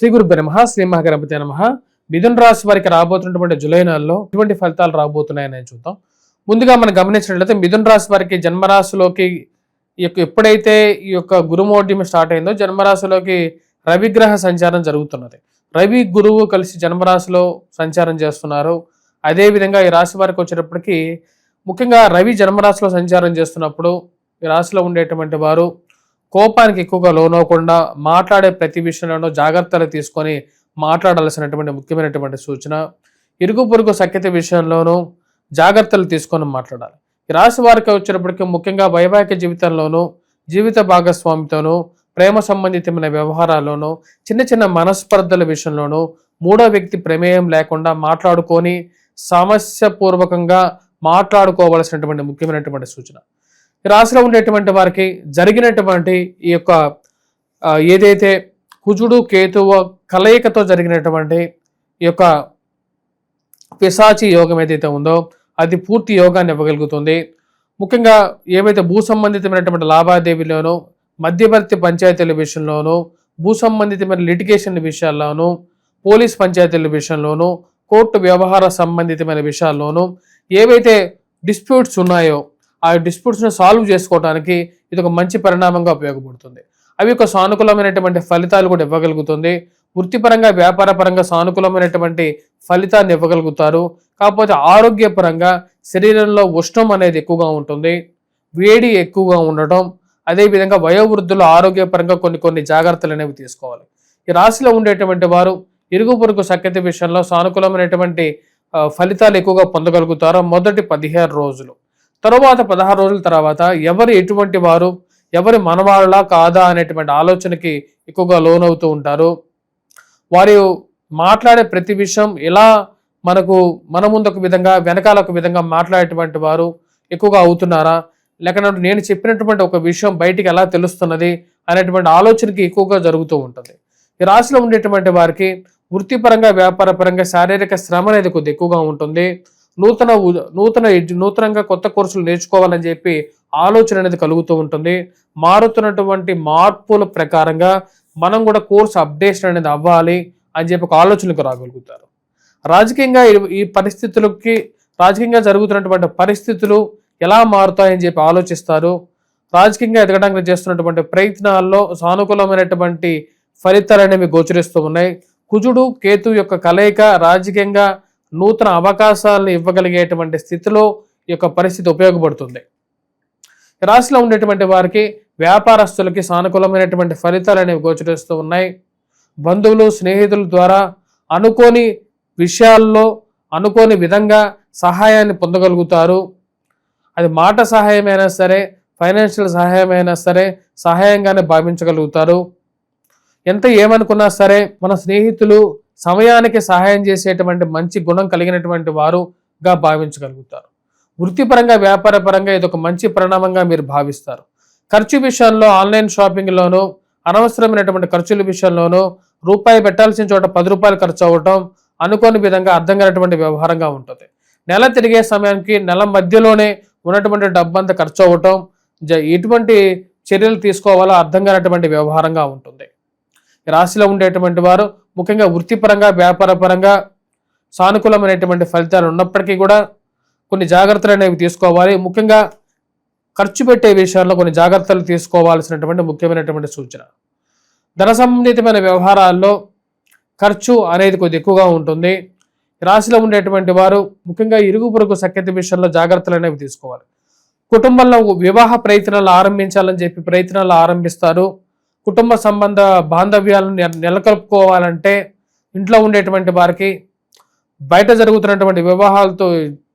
శ్రీ గురు బ్రహ్మ శ్రీ మహాగణపతి నమ. మిథున రాశి వారికి రాబోతున్నటువంటి జూలై నెలలో ఎటువంటి ఫలితాలు రాబోతున్నాయని చూద్దాం. ముందుగా మనం గమనించినట్లయితే మిథున రాశి వారికి జన్మరాశిలోకి ఈ యొక్క ఎప్పుడైతే ఈ యొక్క గురుమోడ్యం స్టార్ట్ అయిందో జన్మరాశిలోకి రవిగ్రహ సంచారం జరుగుతున్నది. రవి గురువు కలిసి జన్మరాశిలో సంచారం చేస్తున్నారు. అదేవిధంగా ఈ రాశి వారికి వచ్చేటప్పటికి ముఖ్యంగా రవి జన్మరాశిలో సంచారం చేస్తున్నప్పుడు ఈ రాశిలో ఉండేటువంటి వారు కోపానికి ఎక్కువగా లోనవకుండా మాట్లాడే ప్రతి విషయంలోనూ జాగ్రత్తలు తీసుకొని మాట్లాడాల్సినటువంటి ముఖ్యమైనటువంటి సూచన. ఇరుగు పొరుగు సఖ్యత విషయంలోనూ జాగ్రత్తలు తీసుకొని మాట్లాడాలి. ఈ రాశి వారికి వచ్చినప్పటికీ ముఖ్యంగా వైవాహిక జీవితంలోనూ జీవిత భాగస్వామితోనూ ప్రేమ సంబంధితమైన వ్యవహారాల్లోనూ చిన్న చిన్న మనస్పర్ధల విషయంలోనూ మూడో వ్యక్తి ప్రమేయం లేకుండా మాట్లాడుకొని సమస్యపూర్వకంగా మాట్లాడుకోవలసినటువంటి ముఖ్యమైనటువంటి సూచన. రాశిలో ఉండేటువంటి వారికి జరిగినటువంటి ఈ యొక్క ఏదైతే కుజుడు కేతువు కలయికతో జరిగినటువంటి ఈ యొక్క పిశాచి యోగం ఏదైతే ఉందో అది పూర్తి యోగాన్ని ఇవ్వగలుగుతుంది. ముఖ్యంగా ఏవైతే భూ సంబంధితమైనటువంటి లావాదేవీలోనూ మధ్యవర్తి పంచాయతీల విషయంలోనూ భూ సంబంధితమైన లిటిగేషన్ విషయాల్లోనూ పోలీస్ పంచాయతీల విషయంలోనూ కోర్టు వ్యవహార సంబంధితమైన విషయాల్లోనూ ఏవైతే డిస్ప్యూట్స్ ఉన్నాయో ఆ డిస్ప్యూట్స్ను సాల్వ్ చేసుకోవడానికి ఇది ఒక మంచి పరిణామంగా ఉపయోగపడుతుంది. అవి ఒక సానుకూలమైనటువంటి ఫలితాలు కూడా ఇవ్వగలుగుతుంది. వృత్తిపరంగా వ్యాపారపరంగా సానుకూలమైనటువంటి ఫలితాన్ని ఇవ్వగలుగుతారు. కాకపోతే ఆరోగ్యపరంగా శరీరంలో ఉష్ణం అనేది ఎక్కువగా ఉంటుంది. వేడి ఎక్కువగా ఉండటం అదేవిధంగా వయోవృద్ధులు ఆరోగ్యపరంగా కొన్ని కొన్ని జాగ్రత్తలు అనేవి తీసుకోవాలి. ఈ రాశిలో ఉండేటువంటి వారు ఇరుగు పొరుగు సఖ్యత విషయంలో సానుకూలమైనటువంటి ఫలితాలు ఎక్కువగా పొందగలుగుతారు. మొదటి పదిహేను రోజులు. తరువాత పదహారు రోజుల తర్వాత ఎవరు ఎటువంటి వారు ఎవరి మనవాళ్ళలా కాదా అనేటువంటి ఆలోచనకి ఎక్కువగా లోనవుతూ ఉంటారు. వారు మాట్లాడే ప్రతి విషయం ఎలా మనకు మన ముందొక విధంగా వెనకాల ఒక విధంగా మాట్లాడేటువంటి వారు ఎక్కువగా అవుతున్నారా? లేకపోతే నేను చెప్పినటువంటి ఒక విషయం బయటికి ఎలా తెలుస్తున్నది అనేటువంటి ఆలోచనకి ఎక్కువగా జరుగుతూ ఉంటుంది. ఈ రాశిలో ఉండేటువంటి వారికి వృత్తిపరంగా వ్యాపారపరంగా శారీరక శ్రమ అనేది కొద్ది ఎక్కువగా ఉంటుంది. నూతన నూతన నూతనంగా కొత్త కోర్సులు నేర్చుకోవాలని చెప్పి ఆలోచన అనేది కలుగుతూ ఉంటుంది. మారుతున్నటువంటి మార్పుల ప్రకారంగా మనం కూడా కోర్స్ అప్డేషన్ అనేది అవ్వాలి అని చెప్పి ఒక ఆలోచనకు రాగలుగుతారు. రాజకీయంగా ఈ- ఈ పరిస్థితులకి రాజకీయంగా జరుగుతున్నటువంటి పరిస్థితులు ఎలా మారుతాయని చెప్పి ఆలోచిస్తారు. రాజకీయంగా ఎదగడానికి చేస్తున్నటువంటి ప్రయత్నాల్లో సానుకూలమైనటువంటి ఫలితాలు అనేవి గోచరిస్తూ ఉన్నాయి. కుజుడు కేతు యొక్క కలయిక రాజకీయంగా నూతన అవకాశాలను ఇవ్వగలిగేటువంటి స్థితిలో ఈ యొక్క పరిస్థితి ఉపయోగపడుతుంది. రాశిలో ఉండేటువంటి వారికి వ్యాపారస్తులకి సానుకూలమైనటువంటి ఫలితాలు అనేవి గోచరిస్తూ ఉన్నాయి. బంధువులు స్నేహితుల ద్వారా అనుకోని విషయాల్లో అనుకోని విధంగా సహాయాన్ని పొందగలుగుతారు. అది మాట సహాయమైనా సరే ఫైనాన్షియల్ సహాయమైనా సరే సహాయంగానే భావించగలుగుతారు. ఎంత ఏమనుకున్నా సరే మన స్నేహితులు సమయానికి సహాయం చేసేటువంటి మంచి గుణం కలిగినటువంటి వారుగా భావించగలుగుతారు. వృత్తిపరంగా వ్యాపారపరంగా ఇది ఒక మంచి పరిణామంగా మీరు భావిస్తారు. ఖర్చు విషయంలో ఆన్లైన్ షాపింగ్లోనూ అనవసరమైనటువంటి ఖర్చుల విషయంలోనూ రూపాయి పెట్టాల్సిన చోట పది రూపాయలు ఖర్చు అవ్వటం అనుకోని విధంగా అర్థం కానటువంటి వ్యవహారంగా ఉంటుంది. నెల తిరిగే సమయానికి నెల మధ్యలోనే ఉన్నటువంటి డబ్బంతా ఖర్చు అవ్వటం జ- ఎటువంటి చర్యలు తీసుకోవాలో అర్థం కానటువంటి వ్యవహారంగా ఉంటుంది. రాశిలో ఉండేటువంటి వారు ముఖ్యంగా వృత్తిపరంగా వ్యాపారపరంగా సానుకూలమైనటువంటి ఫలితాలు ఉన్నప్పటికీ కూడా కొన్ని జాగ్రత్తలు అనేవి తీసుకోవాలి. ముఖ్యంగా ఖర్చు పెట్టే విషయాల్లో కొన్ని జాగ్రత్తలు తీసుకోవాల్సినటువంటి ముఖ్యమైనటువంటి సూచన. ధన సంబంధితమైన వ్యవహారాల్లో ఖర్చు అనేది కొద్ది ఎక్కువగా ఉంటుంది. రాశిలో ఉండేటువంటి వారు ముఖ్యంగా ఇరుగు పొరుగు సఖ్యత విషయంలో జాగ్రత్తలు అనేవి తీసుకోవాలి. కుటుంబంలో వివాహ ప్రయత్నాలు ఆరంభించాలని చెప్పి ప్రయత్నాలు ఆరంభిస్తారు. కుటుంబ సంబంధ బాంధవ్యాలను నెలకొల్పుకోవాలంటే ఇంట్లో ఉండేటువంటి వారికి బయట జరుగుతున్నటువంటి వివాహాలతో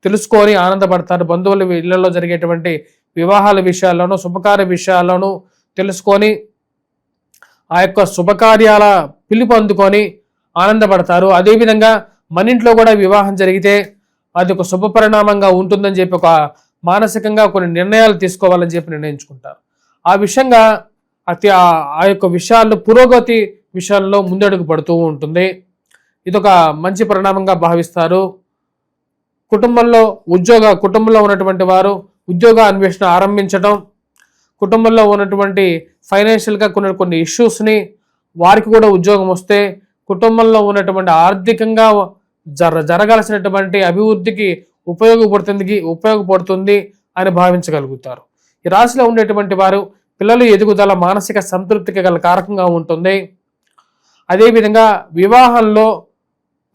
తెలుసుకొని ఆనందపడతారు. బంధువుల ఇళ్ళలో జరిగేటువంటి వివాహాల విషయాల్లోనూ శుభకార్య విషయాల్లోనూ తెలుసుకొని ఆ యొక్క శుభకార్యాల పిలుపు అందుకొని ఆనందపడతారు. అదేవిధంగా మన ఇంట్లో కూడా వివాహం జరిగితే అది ఒక శుభ పరిణామంగా ఉంటుందని చెప్పి ఒక మానసికంగా కొన్ని నిర్ణయాలు తీసుకోవాలని చెప్పి నిర్ణయించుకుంటారు. ఆ విషయంగా అతి ఆ- యొక్క విషయాల్లో పురోగతి విషయాల్లో ముందడుగు పడుతూ ఉంటుంది. ఇది ఒక మంచి పరిణామంగా భావిస్తారు. కుటుంబంలో ఉద్యోగ కుటుంబంలో ఉన్నటువంటి వారు ఉద్యోగ అన్వేషణ ఆరంభించడం కుటుంబంలో ఉన్నటువంటి ఫైనాన్షియల్గా కొన్ని కొన్ని ఇష్యూస్ని వారికి కూడా ఉద్యోగం వస్తే కుటుంబంలో ఉన్నటువంటి ఆర్థికంగా జర జరగాల్సినటువంటి అభివృద్ధికి ఉపయోగపడుతుంది ఉపయోగపడుతుంది అని భావించగలుగుతారు. ఈ రాశిలో ఉండేటువంటి వారు పిల్లలు ఎదుగుదల మానసిక సంతృప్తికి గల కారకంగా ఉంటుంది. అదేవిధంగా వివాహంలో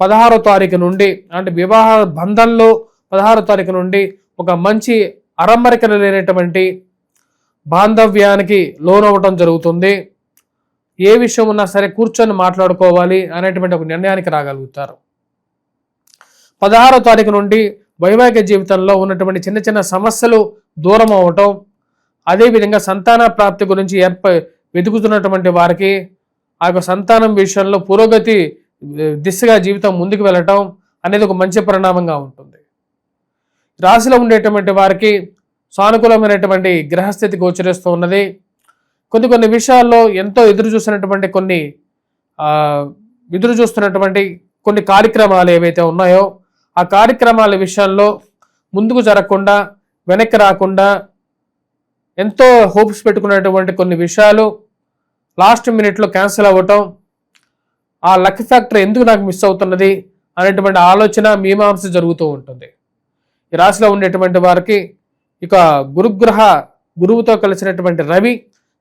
పదహారో తారీఖు నుండి అంటే వివాహ బంధంలో పదహారో తారీఖు నుండి ఒక మంచి అరమరికలు లేనటువంటి బాంధవ్యానికి లోనవ్వటం జరుగుతుంది. ఏ విషయం ఉన్నా సరే కూర్చొని మాట్లాడుకోవాలి అనేటువంటి ఒక నిర్ణయానికి రాగలుగుతారు. పదహారో తారీఖు నుండి వైవాహిక జీవితంలో ఉన్నటువంటి చిన్న చిన్న సమస్యలు దూరం అవ్వటం అదేవిధంగా సంతాన ప్రాప్తి గురించి ఏర్ప వెతుకుతున్నటువంటి వారికి ఆ యొక్క సంతానం విషయంలో పురోగతి దిశగా జీవితం ముందుకు వెళ్ళటం అనేది ఒక మంచి పరిణామంగా ఉంటుంది. రాశిలో ఉండేటువంటి వారికి సానుకూలమైనటువంటి గ్రహస్థితి గోచరిస్తూ ఉన్నది. కొన్ని కొన్ని విషయాల్లో ఎంతో ఎదురు చూసినటువంటి కొన్ని ఎదురు చూస్తున్నటువంటి కొన్ని కార్యక్రమాలు ఏవైతే ఉన్నాయో ఆ కార్యక్రమాల విషయంలో ముందుకు జరగకుండా వెనక్కి రాకుండా ఎంతో హోప్స్ పెట్టుకున్నటువంటి కొన్ని విషయాలు లాస్ట్ మినిట్లో క్యాన్సిల్ అవ్వటం ఆ లక్ ఫ్యాక్టర్ ఎందుకు నాకు మిస్ అవుతున్నది అనేటువంటి ఆలోచన మీమాంస జరుగుతూ ఉంటుంది. ఈ రాశిలో ఉండేటువంటి వారికి ఇక గురుగ్రహ గురువుతో కలిసినటువంటి రవి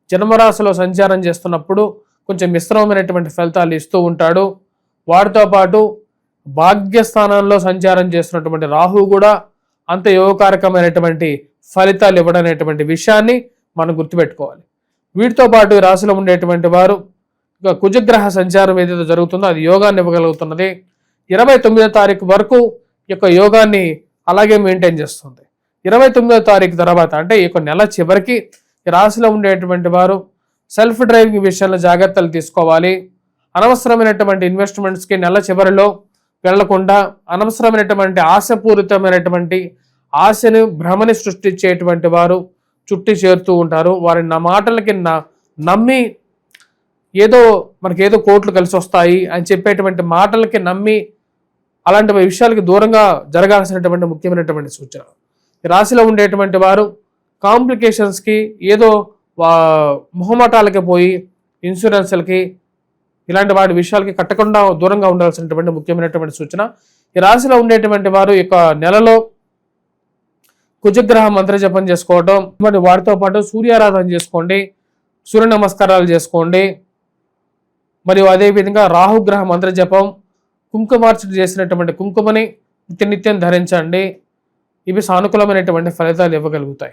జన్మరాశిలో సంచారం చేస్తున్నప్పుడు కొంచెం మిశ్రమమైనటువంటి ఫలితాలు ఇస్తూ ఉంటాడు. వాటితో పాటు భాగ్యస్థానంలో సంచారం చేస్తున్నటువంటి రాహు కూడా అంత యోగకారకమైనటువంటి ఫలితాలు ఇవ్వడం అనేటువంటి విషయాన్ని మనం గుర్తుపెట్టుకోవాలి. వీటితో పాటు రాశిలో ఉండేటువంటి వారు ఇక కుజగ్రహ సంచారం ఏదైతే జరుగుతుందో అది యోగాన్ని ఇవ్వగలుగుతున్నది. ఇరవై తొమ్మిదో తారీఖు వరకు ఈ యొక్క యోగాన్ని అలాగే మెయింటైన్ చేస్తుంది. ఇరవై తొమ్మిదో తారీఖు తర్వాత అంటే ఈ యొక్క నెల చివరికి రాశిలో ఉండేటువంటి వారు సెల్ఫ్ డ్రైవింగ్ విషయంలో జాగ్రత్తలు తీసుకోవాలి. అనవసరమైనటువంటి ఇన్వెస్ట్మెంట్స్కి నెల చివరిలో వెళ్ళకుండా అనవసరమైనటువంటి ఆశపూరితమైనటువంటి ఆశను భ్రమని సృష్టించేటువంటి వారు చుట్టి చేరుతూ ఉంటారు. వారి నా మాటలకి నా నమ్మి ఏదో మనకి ఏదో కోట్లు కలిసి వస్తాయి అని చెప్పేటువంటి మాటలకి నమ్మి అలాంటి విషయాలకి దూరంగా జరగాల్సినటువంటి ముఖ్యమైనటువంటి సూచన. ఈ రాశిలో ఉండేటువంటి వారు కాంప్లికేషన్స్కి ఏదో వా- మొహమాటాలకి పోయి ఇన్సూరెన్స్లకి ఇలాంటి వాటి విషయాలకి కట్టకుండా దూరంగా ఉండాల్సినటువంటి ముఖ్యమైనటువంటి సూచన. ఈ రాశిలో ఉండేటువంటి వారు యొక్క నెలలో కుజగ్రహ మంత్ర జపం చేసుకోవటం మరి వాటితో పాటు సూర్యారాధన చేసుకోండి సూర్య నమస్కారాలు చేసుకోండి. మరియు అదేవిధంగా రాహుగ్రహ మంత్ర జపం కుంకుమార్చన చేసినటువంటి కుంకుమని నిత్యనిత్యం ధరించండి. ఇవి సానుకూలమైనటువంటి ఫలితాలు ఇవ్వగలుగుతాయి.